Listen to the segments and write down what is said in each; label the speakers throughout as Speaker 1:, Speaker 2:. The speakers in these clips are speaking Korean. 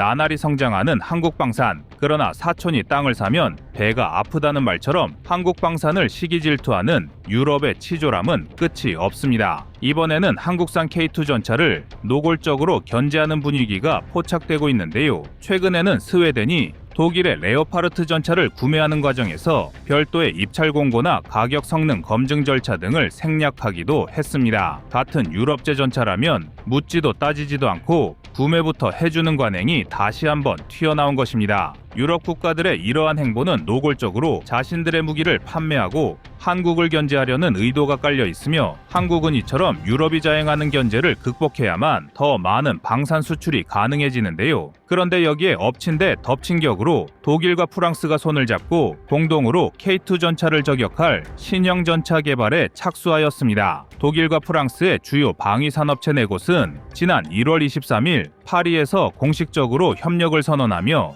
Speaker 1: 나날이 성장하는 한국방산. 그러나 사촌이 땅을 사면 배가 아프다는 말처럼 한국방산을 시기 질투하는 유럽의 치졸함은 끝이 없습니다. 이번에는 한국산 K2 전차를 노골적으로 견제하는 분위기가 포착되고 있는데요. 최근에는 스웨덴이 독일의 레오파르트 전차를 구매하는 과정에서 별도의 입찰 공고나 가격 성능 검증 절차 등을 생략하기도 했습니다. 같은 유럽제 전차라면 묻지도 따지지도 않고 구매부터 해주는 관행이 다시 한번 튀어나온 것입니다. 유럽 국가들의 이러한 행보는 노골적으로 자신들의 무기를 판매하고 한국을 견제하려는 의도가 깔려 있으며 한국은 이처럼 유럽이 자행하는 견제를 극복해야만 더 많은 방산 수출이 가능해지는데요. 그런데 여기에 엎친 데 덮친 격으로 독일과 프랑스가 손을 잡고 공동으로 K2 전차를 저격할 신형 전차 개발에 착수하였습니다. 독일과 프랑스의 주요 방위 산업체 네 곳은 지난 1월 23일 파리에서 공식적으로 협력을 선언하며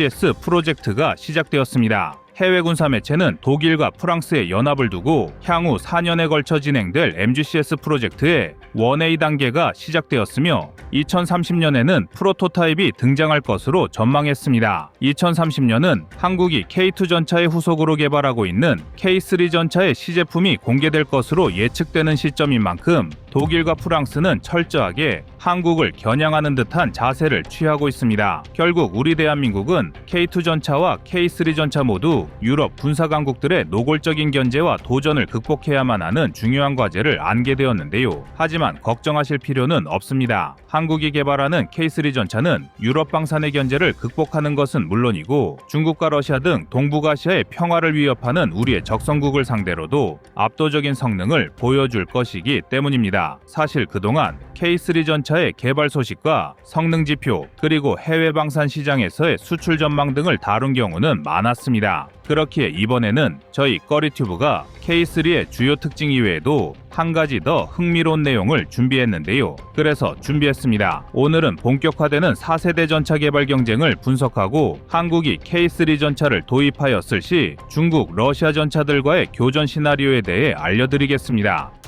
Speaker 1: MGCS 프로젝트가 시작되었습니다. 해외 군사 매체는 독일과 프랑스의 연합을 두고 향후 4년에 걸쳐 진행될 MGCS 프로젝트의 1A 단계가 시작되었으며 2030년에는 프로토타입이 등장할 것으로 전망했습니다. 2030년은 한국이 K2 전차의 후속으로 개발하고 있는 K3 전차의 시제품이 공개될 것으로 예측되는 시점인 만큼 독일과 프랑스는 철저하게 한국을 겨냥하는 듯한 자세를 취하고 있습니다. 결국 우리 대한민국은 K2 전차와 K3 전차 모두 유럽 군사 강국들의 노골적인 견제와 도전을 극복해야만 하는 중요한 과제를 안게 되었는데요. 하지만 걱정하실 필요는 없습니다. 한국이 개발하는 K3 전차는 유럽 방산의 견제를 극복하는 것은 물론이고 중국과 러시아 등 동북아시아의 평화를 위협하는 우리의 적성국을 상대로도 압도적인 성능을 보여줄 것이기 때문입니다. 사실 그동안 K3 전차 의 개발 소식과 성능 지표 그리고 해외 방산 시장에서의 수출 전망 등을 다룬 경우는 많았습니다. 그렇기에 이번에는 저희 꺼리튜브가 K3의 주요 특징 이외에도 한 가지 더 흥미로운 내용을 준비했는데요. 그래서 준비했습니다. 오늘은 본격화되는 4세대 전차 개발 경쟁을 분석하고 한국이 K3 전차를 도입하였을 시 중국, 러시아 전차들과의 교전 시나리오에 대해 알려드리겠습니다.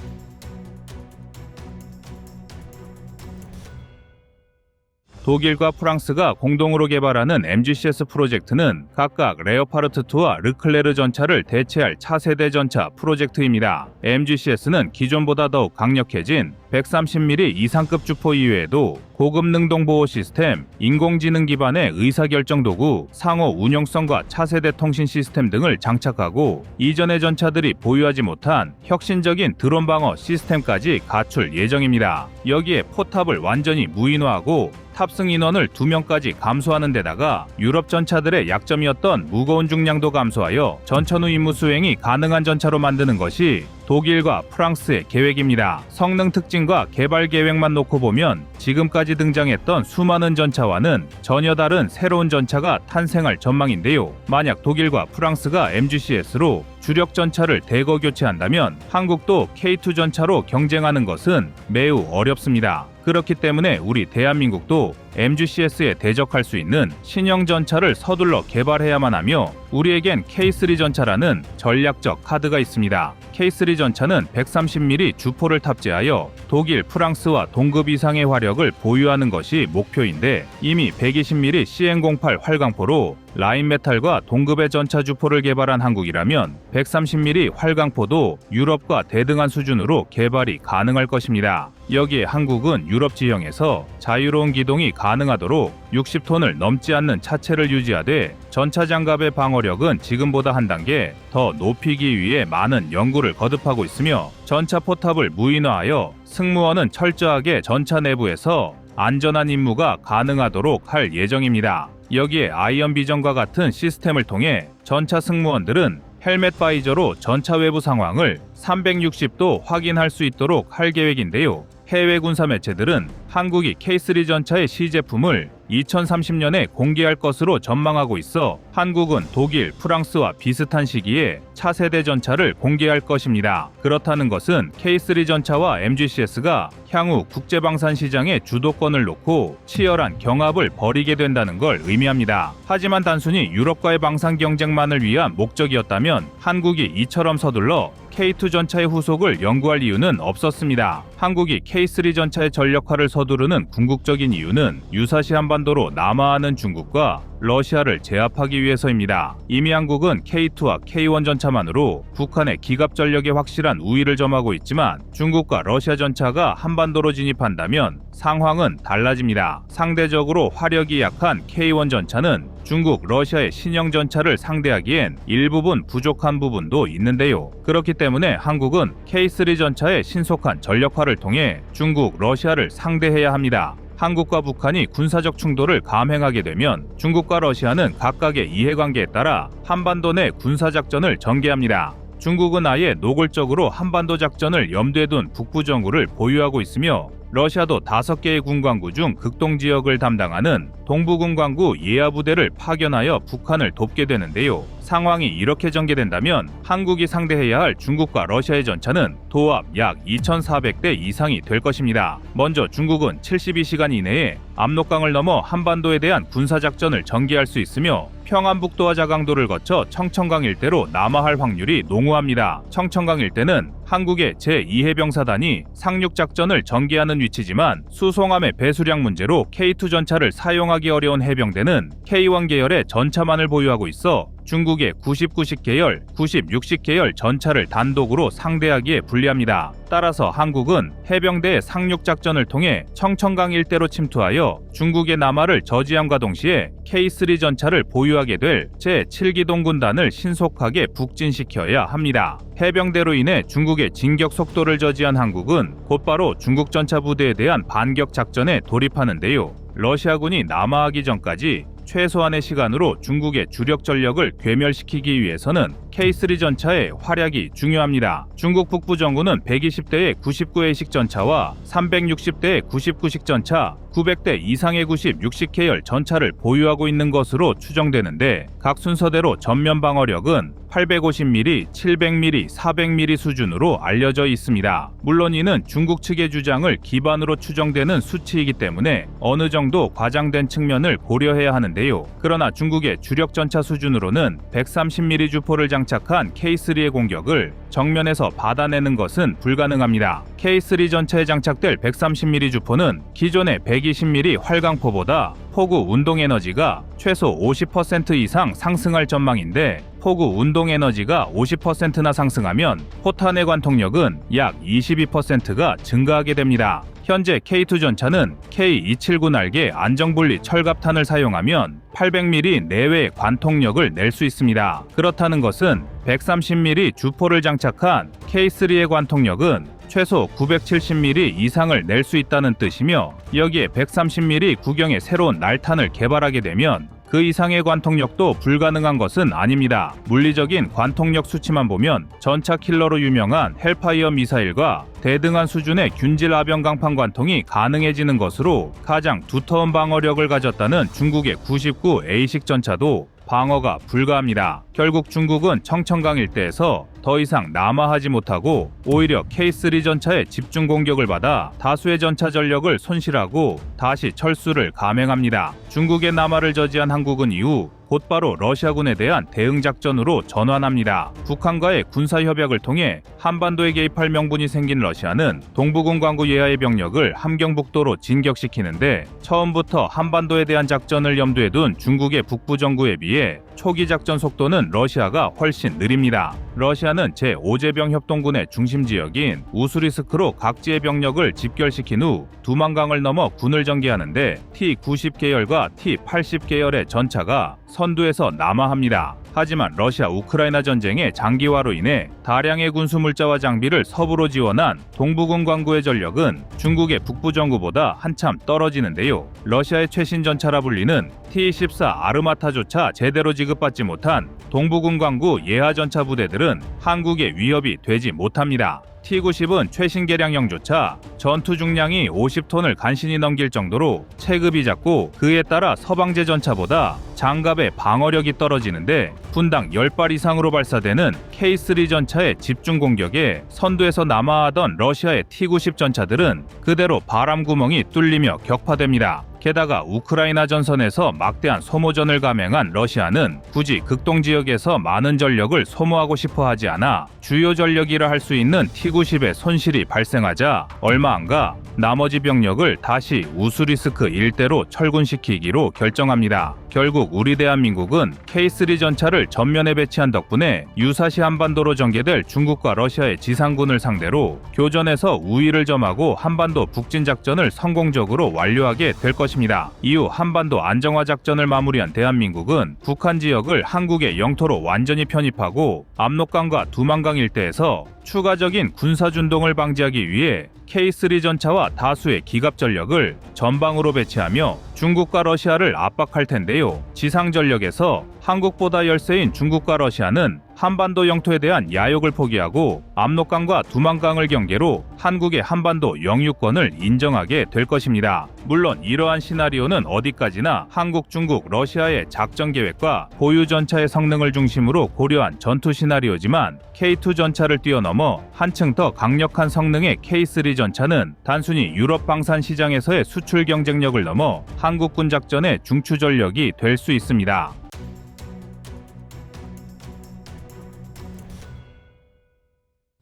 Speaker 1: 독일과 프랑스가 공동으로 개발하는 MGCS 프로젝트는 각각 레오파르트 2와 르클레르 전차를 대체할 차세대 전차 프로젝트입니다. MGCS는 기존보다 더욱 강력해진 130mm 이상급 주포 이외에도 고급 능동 보호 시스템, 인공지능 기반의 의사결정 도구, 상호 운용성과 차세대 통신 시스템 등을 장착하고 이전의 전차들이 보유하지 못한 혁신적인 드론 방어 시스템까지 갖출 예정입니다. 여기에 포탑을 완전히 무인화하고 탑승 인원을 2명까지 감소하는 데다가 유럽 전차들의 약점이었던 무거운 중량도 감소하여 전천후 임무 수행이 가능한 전차로 만드는 것이 독일과 프랑스의 계획입니다. 성능 특징과 개발 계획만 놓고 보면 지금까지 등장했던 수많은 전차와는 전혀 다른 새로운 전차가 탄생할 전망인데요. 만약 독일과 프랑스가 MGCS로 주력 전차를 대거 교체한다면 한국도 K2 전차로 경쟁하는 것은 매우 어렵습니다. 그렇기 때문에 우리 대한민국도 MGCS에 대적할 수 있는 신형 전차를 서둘러 개발해야만 하며 우리에겐 K3 전차라는 전략적 카드가 있습니다. K3 전차는 130mm 주포를 탑재하여 독일, 프랑스와 동급 이상의 화력을 보유하는 것이 목표인데 이미 120mm CN08 활강포로 라인 메탈과 동급의 전차 주포를 개발한 한국이라면 130mm 활강포도 유럽과 대등한 수준으로 개발이 가능할 것입니다. 여기에 한국은 유럽 지형에서 자유로운 기동이 가능하도록 60톤을 넘지 않는 차체를 유지하되 전차 장갑의 방어력은 지금보다 한 단계 더 높이기 위해 많은 연구를 거듭하고 있으며 전차 포탑을 무인화하여 승무원은 철저하게 전차 내부에서 안전한 임무가 가능하도록 할 예정입니다. 여기에 아이언 비전과 같은 시스템을 통해 전차 승무원들은 헬멧 바이저로 전차 외부 상황을 360도 확인할 수 있도록 할 계획인데요. 해외 군사 매체들은 한국이 K3 전차의 시제품을 2030년에 공개할 것으로 전망하고 있어 한국은 독일, 프랑스와 비슷한 시기에 차세대 전차를 공개할 것입니다. 그렇다는 것은 K3 전차와 MGCS가 향후 국제방산 시장의 주도권을 놓고 치열한 경합을 벌이게 된다는 걸 의미합니다. 하지만 단순히 유럽과의 방산 경쟁만을 위한 목적이었다면 한국이 이처럼 서둘러 K2 전차의 후속을 연구할 이유는 없었습니다. 한국이 K3 전차의 전력화를 서두르는 궁극적인 이유는 유사시 한반도로 남하하는 중국과 러시아를 제압하기 위해서입니다. 이미 한국은 K2와 K1 전차만으로 북한의 기갑 전력에 확실한 우위를 점하고 있지만 중국과 러시아 전차가 한반도로 진입한다면 상황은 달라집니다. 상대적으로 화력이 약한 K1 전차는 중국, 러시아의 신형 전차를 상대하기엔 일부분 부족한 부분도 있는데요. 그렇기 때문에 한국은 K3 전차의 신속한 전력화를 통해 중국, 러시아를 상대해야 합니다. 한국과 북한이 군사적 충돌을 감행하게 되면 중국과 러시아는 각각의 이해관계에 따라 한반도 내 군사작전을 전개합니다. 중국은 아예 노골적으로 한반도 작전을 염두에 둔 북부 정구를 보유하고 있으며 러시아도 다섯 개의 군광구 중 극동 지역을 담당하는 동부 군 광구 예하 부대를 파견하여 북한을 돕게 되는데요. 상황이 이렇게 전개된다면 한국이 상대해야 할 중국과 러시아의 전차는 도합 약 2,400대 이상이 될 것입니다. 먼저 중국은 72시간 이내에 압록강을 넘어 한반도에 대한 군사작전을 전개할 수 있으며 평안북도와 자강도를 거쳐 청천강 일대로 남하할 확률이 농후합니다. 청천강 일대는 한국의 제2해병사단이 상륙작전을 전개하는 위치지만 수송함의 배수량 문제로 K2 전차를 사용하기 어려운 해병대는 K1 계열의 전차만을 보유하고 있어 중국의 90-90 계열, 90-60 계열 전차를 단독으로 상대하기에 불리합니다. 따라서 한국은 해병대의 상륙작전을 통해 청천강 일대로 침투하여 중국의 남하를 저지함과 동시에 K3 전차를 보유하게 될 제7기동 군단을 신속하게 북진시켜야 합니다. 해병대로 인해 중국의 진격 속도를 저지한 한국은 곧바로 중국 전차 부대에 대한 반격 작전에 돌입하는데요. 러시아군이 남하하기 전까지 최소한의 시간으로 중국의 주력 전력을 괴멸시키기 위해서는 K3 전차의 활약이 중요합니다. 중국 북부 정부는 120대의 99회식 전차와 360대의 99식 전차, 900대 이상의 90, 60 계열 전차를 보유하고 있는 것으로 추정되는데 각 순서대로 전면 방어력은 850mm, 700mm, 400mm 수준으로 알려져 있습니다. 물론 이는 중국 측의 주장을 기반으로 추정되는 수치이기 때문에 어느 정도 과장된 측면을 고려해야 하는데요. 그러나 중국의 주력 전차 수준으로는 130mm 주포를 장 착한 K3의 공격을 정면에서 받아내는 것은 불가능합니다. K3 전차에 장착될 130mm 주포는 기존의 120mm 활강포보다 포구 운동 에너지가 최소 50% 이상 상승할 전망인데 포구 운동 에너지가 50%나 상승하면 포탄의 관통력은 약 22%가 증가하게 됩니다. 현재 K2 전차는 K279 날개 안정분리 철갑탄을 사용하면 800mm 내외의 관통력을 낼 수 있습니다. 그렇다는 것은 130mm 주포를 장착한 K3의 관통력은 최소 970mm 이상을 낼 수 있다는 뜻이며 여기에 130mm 구경의 새로운 날탄을 개발하게 되면 그 이상의 관통력도 불가능한 것은 아닙니다. 물리적인 관통력 수치만 보면 전차 킬러로 유명한 헬파이어 미사일과 대등한 수준의 균질 아병 강판 관통이 가능해지는 것으로 가장 두터운 방어력을 가졌다는 중국의 99 A식 전차도 방어가 불가합니다. 결국 중국은 청천강 일대에서 더 이상 남하하지 못하고 오히려 K3 전차의 집중 공격을 받아 다수의 전차 전력을 손실하고 다시 철수를 감행합니다. 중국의 남하를 저지한 한국은 이후 곧바로 러시아군에 대한 대응 작전으로 전환합니다. 북한과의 군사 협약을 통해 한반도에 개입할 명분이 생긴 러시아는 동부군 광구 예하의 병력을 함경북도로 진격시키는데 처음부터 한반도에 대한 작전을 염두에 둔 중국의 북부 정부에 비해 초기 작전 속도는 러시아가 훨씬 느립니다. 러시아는 제5제병 협동군의 중심 지역인 우수리스크로 각지의 병력을 집결시킨 후 두만강을 넘어 군을 전개하는데 T-90 계열과 T-80 계열의 전차가 선두에서 남하합니다. 하지만 러시아 우크라이나 전쟁의 장기화로 인해 다량의 군수 물자와 장비를 서부로 지원한 동부군 광구의 전력은 중국의 북부 정구보다 한참 떨어지는데요. 러시아의 최신 전차라 불리는 T-14 아르마타조차 제대로 지급받지 못한 동부군 광구 예하 전차 부대들은 한국의 위협이 되지 못합니다. T-90은 최신 개량형조차 전투 중량이 50톤을 간신히 넘길 정도로 체급이 작고 그에 따라 서방제 전차보다 장갑의 방어력이 떨어지는데 분당 10발 이상으로 발사되는 K3 전차의 집중 공격에 선두에서 남하하던 러시아의 T-90 전차들은 그대로 바람 구멍이 뚫리며 격파됩니다. 게다가 우크라이나 전선에서 막대한 소모전을 감행한 러시아는 굳이 극동 지역에서 많은 전력을 소모하고 싶어 하지 않아 주요 전력이라 할 수 있는 T-90의 손실이 발생하자 얼마 안 가 나머지 병력을 다시 우수리스크 일대로 철군시키기로 결정합니다. 결국 우리 대한민국은 K3 전차를 전면에 배치한 덕분에 유사시 한반도로 전개될 중국과 러시아의 지상군을 상대로 교전에서 우위를 점하고 한반도 북진 작전을 성공적으로 완료하게 될 것입니다. 이후 한반도 안정화 작전을 마무리한 대한민국은 북한 지역을 한국의 영토로 완전히 편입하고 압록강과 두만강 일대에서 추가적인 군사 준동을 방지하기 위해 K3 전차와 다수의 기갑 전력을 전방으로 배치하며 중국과 러시아를 압박할 텐데요. 지상 전력에서 한국보다 열세인 중국과 러시아는 한반도 영토에 대한 야욕을 포기하고 압록강과 두만강을 경계로 한국의 한반도 영유권을 인정하게 될 것입니다. 물론 이러한 시나리오는 어디까지나 한국, 중국, 러시아의 작전 계획과 보유 전차의 성능을 중심으로 고려한 전투 시나리오지만 K2 전차를 뛰어넘어 한층 더 강력한 성능의 K3 전차는 단순히 유럽 방산 시장에서의 수출 경쟁력을 넘어 한국군 작전의 중추 전력이 될 수 있습니다.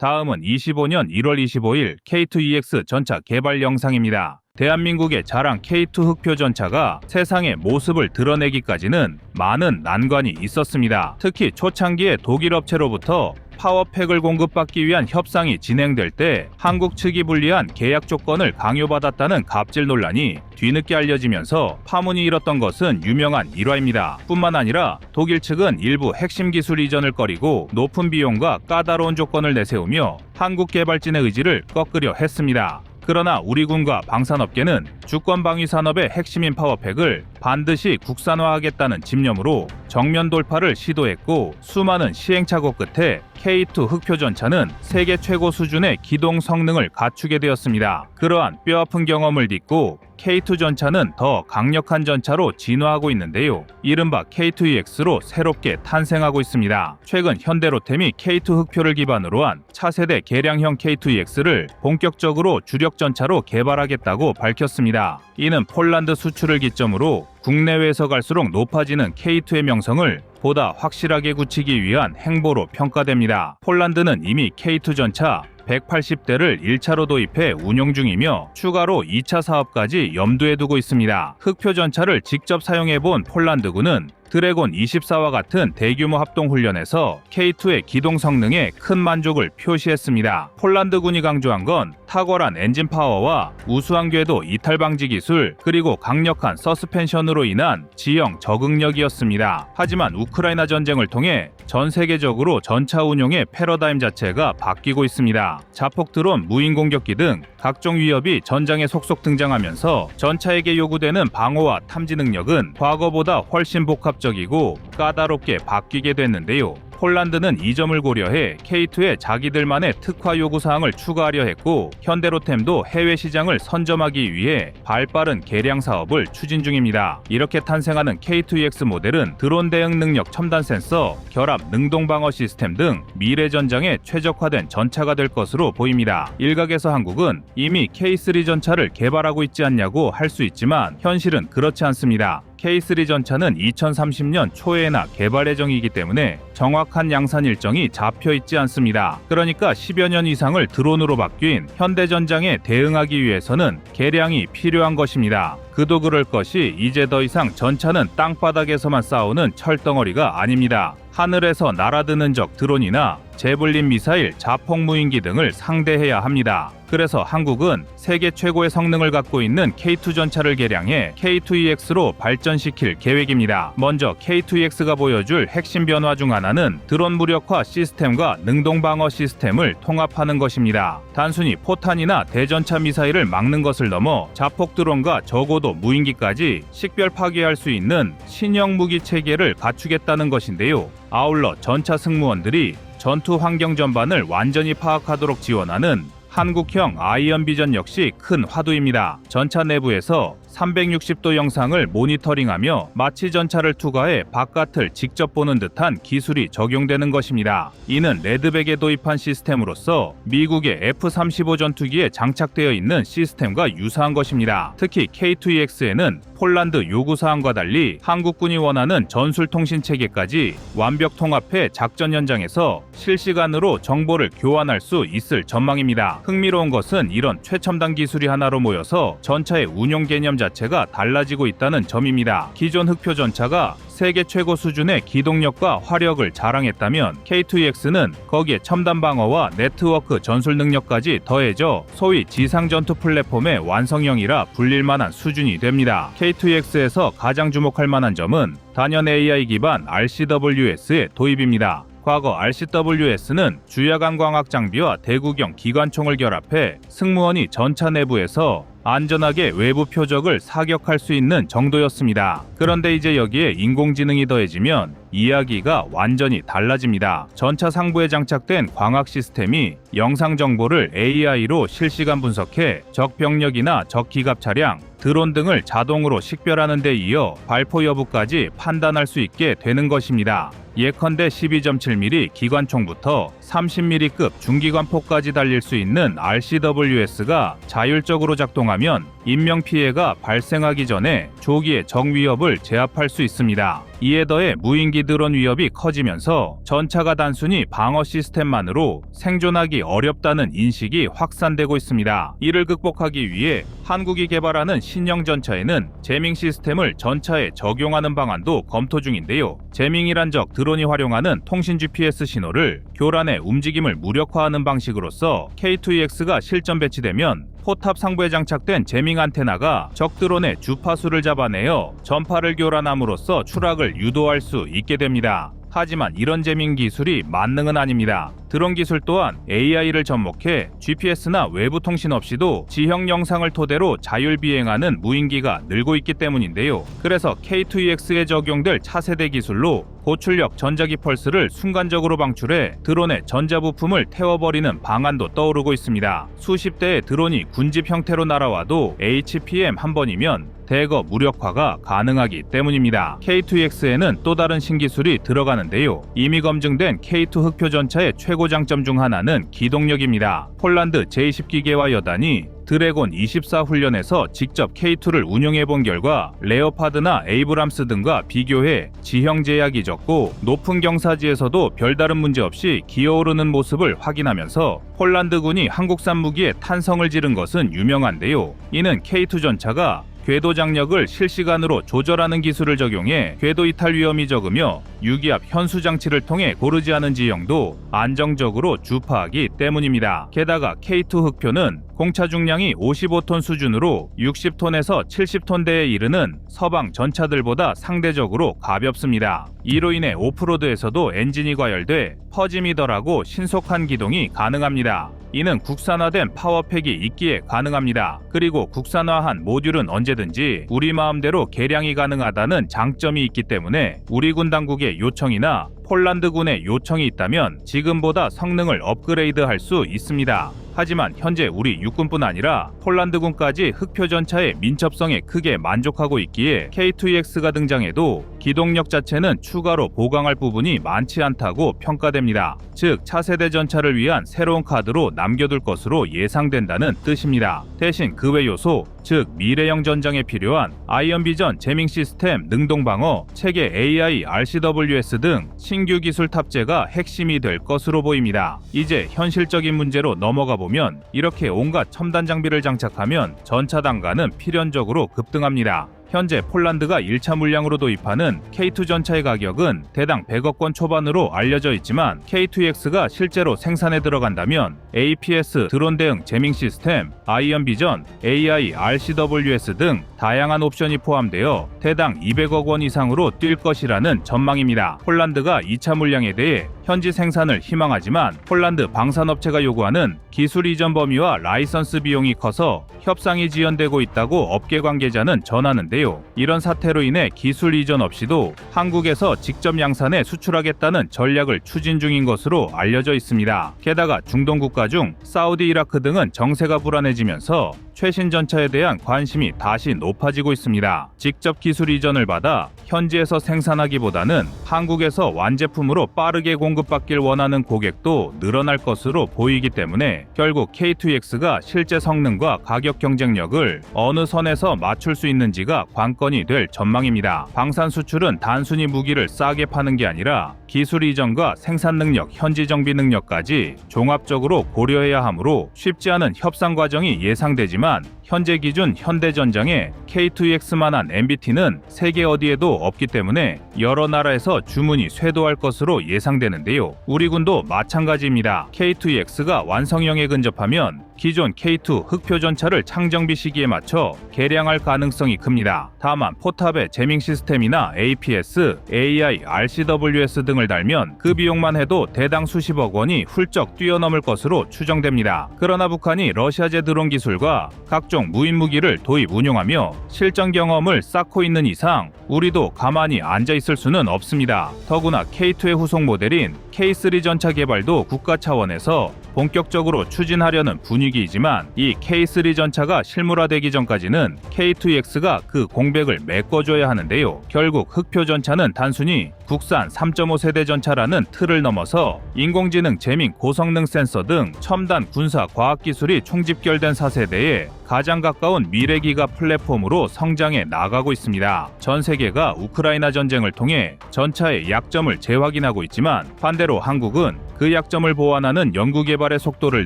Speaker 1: 다음은 25년 1월 25일 K2EX 전차 개발 영상입니다. 대한민국의 자랑 K2 흑표 전차가 세상의 모습을 드러내기까지는 많은 난관이 있었습니다. 특히 초창기에 독일 업체로부터 파워팩을 공급받기 위한 협상이 진행될 때 한국 측이 불리한 계약 조건을 강요받았다는 갑질 논란이 뒤늦게 알려지면서 파문이 일었던 것은 유명한 일화입니다. 뿐만 아니라 독일 측은 일부 핵심 기술 이전을 꺼리고 높은 비용과 까다로운 조건을 내세우며 한국 개발진의 의지를 꺾으려 했습니다. 그러나 우리 군과 방산업계는 주권 방위 산업의 핵심인 파워팩을 반드시 국산화하겠다는 집념으로 정면 돌파를 시도했고 수많은 시행착오 끝에 K2 흑표 전차는 세계 최고 수준의 기동 성능을 갖추게 되었습니다. 그러한 뼈아픈 경험을 딛고 K2 전차는 더 강력한 전차로 진화하고 있는데요. 이른바 K2EX로 새롭게 탄생하고 있습니다. 최근 현대로템이 K2 흑표를 기반으로 한 차세대 개량형 K2EX를 본격적으로 주력 전차로 개발하겠다고 밝혔습니다. 이는 폴란드 수출을 기점으로 국내외에서 갈수록 높아지는 K2의 명성을 보다 확실하게 굳히기 위한 행보로 평가됩니다. 폴란드는 이미 K2 전차 180대를 1차로 도입해 운용 중이며 추가로 2차 사업까지 염두에 두고 있습니다. 흑표 전차를 직접 사용해 본 폴란드군은 드래곤 24와 같은 대규모 합동 훈련에서 K2의 기동 성능에 큰 만족을 표시했습니다. 폴란드군이 강조한 건 탁월한 엔진 파워와 우수한 궤도 이탈 방지 기술 그리고 강력한 서스펜션으로 인한 지형 적응력이었습니다. 하지만 우크라이나 전쟁을 통해 전 세계적으로 전차 운용의 패러다임 자체가 바뀌고 있습니다. 자폭 드론, 무인 공격기 등 각종 위협이 전장에 속속 등장하면서 전차에게 요구되는 방어와 탐지 능력은 과거보다 훨씬 복합 적이고 까다롭게 바뀌게 됐는데요. 폴란드는 이 점을 고려해 K2에 자기들만의 특화 요구 사항을 추가하려 했고 현대로템도 해외 시장을 선점하기 위해 발빠른 개량 사업을 추진 중입니다. 이렇게 탄생하는 K2EX 모델은 드론 대응 능력 첨단 센서, 결합 능동 방어 시스템 등 미래 전장에 최적화된 전차가 될 것으로 보입니다. 일각에서 한국은 이미 K3 전차를 개발하고 있지 않냐고 할 수 있지만 현실은 그렇지 않습니다. K3 전차는 2030년 초에나 개발 예정이기 때문에 정확한 양산 일정이 잡혀 있지 않습니다. 그러니까 10여 년 이상을 드론으로 바뀐 현대 전장에 대응하기 위해서는 개량이 필요한 것입니다. 그도 그럴 것이 이제 더 이상 전차는 땅바닥에서만 싸우는 철덩어리가 아닙니다. 하늘에서 날아드는 적 드론이나 제블린 미사일, 자폭 무인기 등을 상대해야 합니다. 그래서 한국은 세계 최고의 성능을 갖고 있는 K2 전차를 개량해 K2EX로 발전시킬 계획입니다. 먼저 K2EX가 보여줄 핵심 변화 중 하나는 드론 무력화 시스템과 능동 방어 시스템을 통합하는 것입니다. 단순히 포탄이나 대전차 미사일을 막는 것을 넘어 자폭 드론과 적어도 무인기까지 식별 파괴할 수 있는 신형 무기 체계를 갖추겠다는 것인데요. 아울러 전차 승무원들이 전투 환경 전반을 완전히 파악하도록 지원하는 한국형 아이언 비전 역시 큰 화두입니다. 전차 내부에서 360도 영상을 모니터링하며 마치 전차를 투과해 바깥을 직접 보는 듯한 기술이 적용되는 것입니다. 이는 레드백에 도입한 시스템으로서 미국의 F-35 전투기에 장착되어 있는 시스템과 유사한 것입니다. 특히 K2EX에는 폴란드 요구사항과 달리 한국군이 원하는 전술통신 체계까지 완벽 통합해 작전 현장에서 실시간으로 정보를 교환할 수 있을 전망입니다. 흥미로운 것은 이런 최첨단 기술이 하나로 모여서 전차의 운용 개념 자체가 달라지고 있다는 점입니다. 기존 흑표 전차가 세계 최고 수준의 기동력과 화력을 자랑했다면 K2EX는 거기에 첨단 방어와 네트워크 전술 능력까지 더해져 소위 지상 전투 플랫폼의 완성형이라 불릴 만한 수준이 됩니다. K2EX에서 가장 주목할 만한 점은 단연 AI 기반 RCWS의 도입입니다. 과거 RCWS는 주야간 광학 장비와 대구경 기관총을 결합해 승무원이 전차 내부에서 안전하게 외부 표적을 사격할 수 있는 정도였습니다. 그런데 이제 여기에 인공지능이 더해지면 이야기가 완전히 달라집니다. 전차 상부에 장착된 광학 시스템이 영상 정보를 AI로 실시간 분석해 적 병력이나 적 기갑 차량, 드론 등을 자동으로 식별하는 데 이어 발포 여부까지 판단할 수 있게 되는 것입니다. 예컨대 12.7mm 기관총부터 30mm급 중기관포까지 달릴 수 있는 RCWS가 자율적으로 작동하면 인명 피해가 발생하기 전에 조기에 적 위협을 제압할 수 있습니다. 이에 더해 무인기 드론 위협이 커지면서 전차가 단순히 방어 시스템만으로 생존하기 어렵다는 인식이 확산되고 있습니다. 이를 극복하기 위해 한국이 개발하는 신형 전차에는 제밍 시스템을 전차에 적용하는 방안도 검토 중인데요. 제밍이란 적 드론이 활용하는 통신 GPS 신호를 교란의 움직임을 무력화하는 방식으로서 K2EX가 실전 배치되면 포탑 상부에 장착된 제밍 안테나가 적 드론의 주파수를 잡아내어 전파를 교란함으로써 추락을 유도할 수 있게 됩니다. 하지만 이런 제밍 기술이 만능은 아닙니다. 드론 기술 또한 AI를 접목해 GPS나 외부 통신 없이도 지형 영상을 토대로 자율 비행하는 무인기가 늘고 있기 때문인데요. 그래서 K2EX에 적용될 차세대 기술로 고출력 전자기 펄스를 순간적으로 방출해 드론의 전자부품을 태워버리는 방안도 떠오르고 있습니다. 수십 대의 드론이 군집 형태로 날아와도 HPM 한 번이면 대거 무력화가 가능하기 때문입니다. K2X에는 또 다른 신기술이 들어가는데요. 이미 검증된 K2 흑표 전차의 최고 장점 중 하나는 기동력입니다. 폴란드 제20 기계화 여단이 드래곤 24 훈련에서 직접 K2를 운용해 본 결과 레오파드나 에이브람스 등과 비교해 지형 제약이 적고 높은 경사지에서도 별다른 문제 없이 기어오르는 모습을 확인하면서 폴란드군이 한국산 무기에 탄성을 지른 것은 유명한데요. 이는 K2 전차가 궤도 장력을 실시간으로 조절하는 기술을 적용해 궤도 이탈 위험이 적으며 유기압 현수 장치를 통해 고르지 않은 지형도 안정적으로 주파하기 때문입니다. 게다가 K2 흑표는 공차 중량이 55톤 수준으로 60톤에서 70톤대에 이르는 서방 전차들보다 상대적으로 가볍습니다. 이로 인해 오프로드에서도 엔진이 과열돼 퍼짐이 덜하고 신속한 기동이 가능합니다. 이는 국산화된 파워팩이 있기에 가능합니다. 그리고 국산화한 모듈은 언제든지 우리 마음대로 개량이 가능하다는 장점이 있기 때문에 우리 군 당국의 요청이나 폴란드군의 요청이 있다면 지금보다 성능을 업그레이드할 수 있습니다. 하지만 현재 우리 육군뿐 아니라 폴란드군까지 흑표 전차의 민첩성에 크게 만족하고 있기에 K2EX가 등장해도 기동력 자체는 추가로 보강할 부분이 많지 않다고 평가됩니다. 즉 차세대 전차를 위한 새로운 카드로 남겨둘 것으로 예상된다는 뜻입니다. 대신 그 외 요소, 즉 미래형 전장에 필요한 아이언 비전 제밍 시스템 능동 방어, 체계 AI RCWS 등 신규 기술 탑재가 핵심이 될 것으로 보입니다. 이제 현실적인 문제로 넘어가 보면 이렇게 온갖 첨단 장비를 장착하면 전차 단가는 필연적으로 급등합니다. 현재 폴란드가 1차 물량으로 도입하는 K2 전차의 가격은 대당 100억 원 초반으로 알려져 있지만 K2X가 실제로 생산에 들어간다면 APS 드론 대응 제밍 시스템, 아이언 비전, AI RCWS 등 다양한 옵션이 포함되어 대당 200억 원 이상으로 뛸 것이라는 전망입니다. 폴란드가 2차 물량에 대해 현지 생산을 희망하지만 폴란드 방산업체가 요구하는 기술 이전 범위와 라이선스 비용이 커서 협상이 지연되고 있다고 업계 관계자는 전하는데요. 이런 사태로 인해 기술 이전 없이도 한국에서 직접 양산해 수출하겠다는 전략을 추진 중인 것으로 알려져 있습니다. 게다가 중동 국가 중 사우디, 이라크 등은 정세가 불안해지면서 최신 전차에 대한 관심이 다시 높아지고 있습니다. 직접 기술 이전을 받아 현지에서 생산하기보다는 한국에서 완제품으로 빠르게 공급받길 원하는 고객도 늘어날 것으로 보이기 때문에 결국 K2X가 실제 성능과 가격 경쟁력을 어느 선에서 맞출 수 있는지가 관건이 될 전망입니다. 방산 수출은 단순히 무기를 싸게 파는 게 아니라 기술 이전과 생산 능력, 현지 정비 능력까지 종합적으로 고려해야 하므로 쉽지 않은 협상 과정이 예상되지만 done. 현재 기준 현대전장에 K2X만한 MBT는 세계 어디에도 없기 때문에 여러 나라에서 주문이 쇄도할 것으로 예상되는데요. 우리 군도 마찬가지입니다. K2X가 완성형에 근접하면 기존 K2 흑표 전차를 창정비 시기에 맞춰 개량할 가능성이 큽니다. 다만 포탑의 제밍 시스템이나 APS, AI, RCWS 등을 달면 그 비용만 해도 대당 수십억 원이 훌쩍 뛰어넘을 것으로 추정됩니다. 그러나 북한이 러시아제 드론 기술과 각종 무인 무기를 도입 운용하며 실전 경험을 쌓고 있는 이상 우리도 가만히 앉아 있을 수는 없습니다. 더구나 K2의 후속 모델인 K3 전차 개발도 국가 차원에서 본격적으로 추진하려는 분위기이지만 이 K3 전차가 실물화되기 전까지는 K2X가 그 공백을 메꿔줘야 하는데요. 결국 흑표 전차는 단순히 국산 3.5 세대 전차라는 틀을 넘어서 인공지능 재밍 고성능 센서 등 첨단 군사 과학 기술이 총집결된 4세대에 가장 가까운 미래 기가 플랫폼으로 성장해 나가고 있습니다. 전 세계가 우크라이나 전쟁을 통해 전차의 약점을 재확인하고 있지만 반대로 한국은 그 약점을 보완하는 연구 개발의 속도를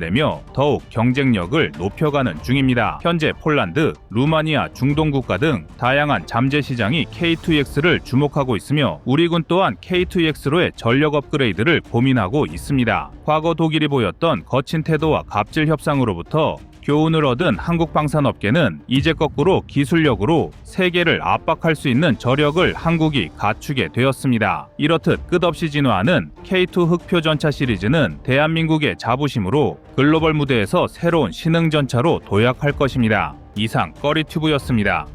Speaker 1: 내며 더욱 경쟁력을 높여가는 중입니다. 현재 폴란드, 루마니아, 중동 국가 등 다양한 잠재 시장이 K2X를 주목하고 있으며 우리 군 또한 K2X로의 전력 업그레이드를 고민하고 있습니다. 과거 독일이 보였던 거친 태도와 갑질 협상으로부터 교훈을 얻은 한국 방산업계는 이제 거꾸로 기술력으로 세계를 압박할 수 있는 저력을 한국이 갖추게 되었습니다. 이렇듯 끝없이 진화하는 K2 흑표 전차 시리즈는 대한민국의 자부심으로 글로벌 무대에서 새로운 신흥 전차로 도약할 것입니다. 이상 꺼리튜브였습니다.